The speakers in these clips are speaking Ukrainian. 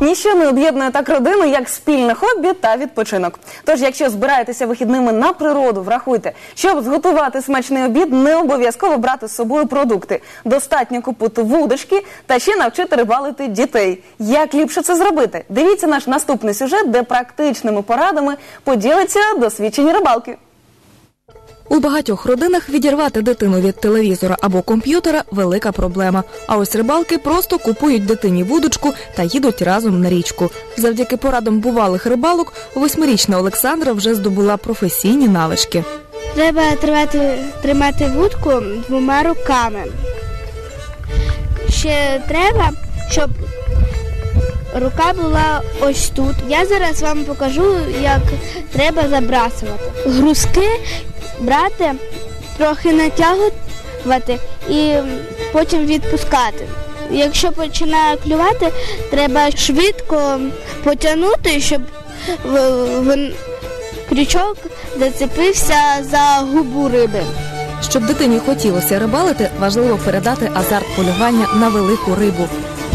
Ніщо не об'єднує так родину, як спільне хобі та відпочинок. Тож, якщо збираєтеся вихідними на природу, врахуйте, щоб зготувати смачний обід, не обов'язково брати з собою продукти. Достатньо купити вудочки та ще навчити рибалити дітей. Як ліпше це зробити? Дивіться наш наступний сюжет, де практичними порадами поділиться досвідчені рибалки. У багатьох родинах відірвати дитину від телевізора або комп'ютера велика проблема. А ось рибалки просто купують дитині вудочку та їдуть разом на річку. Завдяки порадам бувалих рибалок, восьмирічна Олександра вже здобула професійні навички. Треба тримати, тримати вудку двома руками. Ще треба, щоб рука була ось тут. Я зараз вам покажу, як треба забрасувати. Грузки брати, трохи натягувати і потім відпускати. Якщо починає клювати, треба швидко потягнути, щоб крючок зацепився за губу риби. Щоб дитині хотілося рибалити, важливо передати азарт полювання на велику рибу.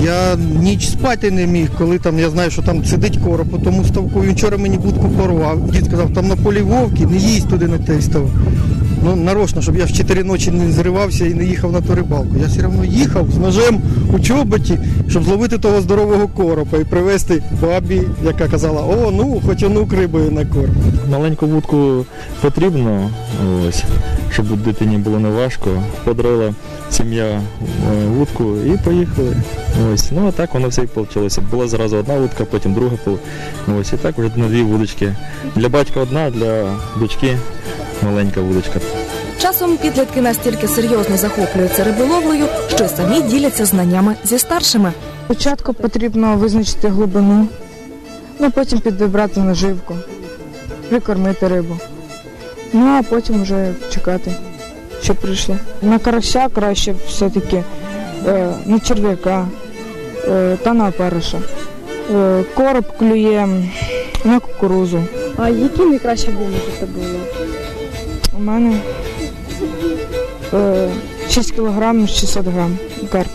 Я ніч спати не міг, коли там я знаю, що там сидить короб тому ставку. Він вчора мені будку порвав. Дід сказав, там на полі вовки, не їсть туди на той став. Ну, нарочно, щоб я в 4 ночі не зривався і не їхав на ту рибалку. Я все одно їхав з ножем у чоботі, щоб зловити того здорового коропа і привезти бабі, яка казала, о, ну, хоч онук рибою на корм. Маленьку вудку потрібно, ось, щоб дитині було не важко. Подрила сім'я е, вудку і поїхали. Ось. Ну а так воно все і вийшло. Була зразу одна вудка, потім друга. Ось, і так вже на дві вудочки. Для батька одна, для дочки маленька вудочка. Часом підлітки настільки серйозно захоплюються риболовлею, що й самі діляться знаннями зі старшими. Спочатку потрібно визначити глибину, ну потім підібрати наживку, прикормити рибу. Ну а потім вже чекати, щоб прийшли. На карася краще все-таки, е, на черв'яка е, та на опариша. Е, короб клює на кукурузу. А які найкраще вимити було? У мене е, 6 кг 600 грам карп.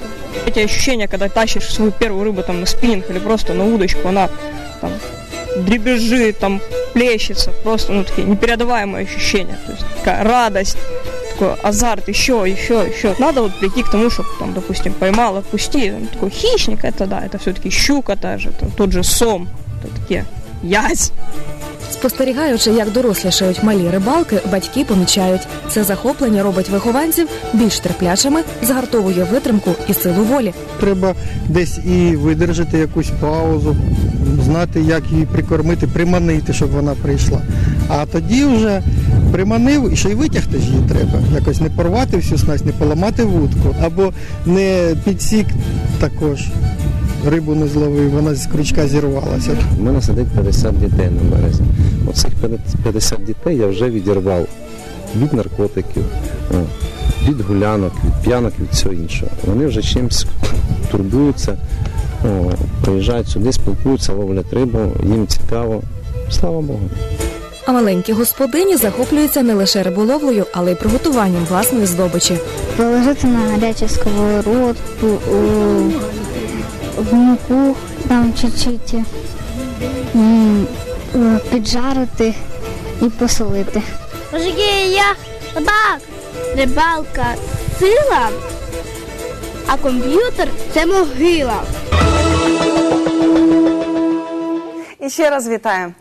Эти ощущения, когда тащишь свою первую рыбу там на спиннинг или просто на удочку, она там дребезжит, там плещется, просто ну такие непередаваемые ощущения. То есть такая радость, такой азарт, еще, еще, еще. Надо вот прийти к тому, чтобы там, допустим, поймал, отпусти. Там такой хищник, это да, это все-таки щука та же, это тот же сом, это такие язь. Спостерігаючи, як дорослішають малі рибалки, батьки помічають, це захоплення робить вихованців більш терплячими, згартовує витримку і силу волі. Треба десь і видержати якусь паузу, знати, як її прикормити, приманити, щоб вона прийшла. А тоді вже приманив, і ще й витягти ж її треба. Якось не порвати всю снасть, не поламати вудку, або не підсік також. Рибу не зловив, вона з крючка зірвалася. У мене сидить 50 дітей на березі. Оцих 50 дітей я вже відірвав від наркотиків, від гулянок, від п'янок, від всього іншого. Вони вже чимось турбуються, приїжджають сюди, спілкуються, ловлять рибу, їм цікаво. Слава Богу. А маленькі господині захоплюються не лише риболовлею, але й приготуванням власної здобичі. Положити на гарячу сковородку, у- в муку там чуть-чуть, е, піджарити і посолити. Мужики, я рибак. Рибалка сила, а комп'ютер це могила. І ще раз вітаю.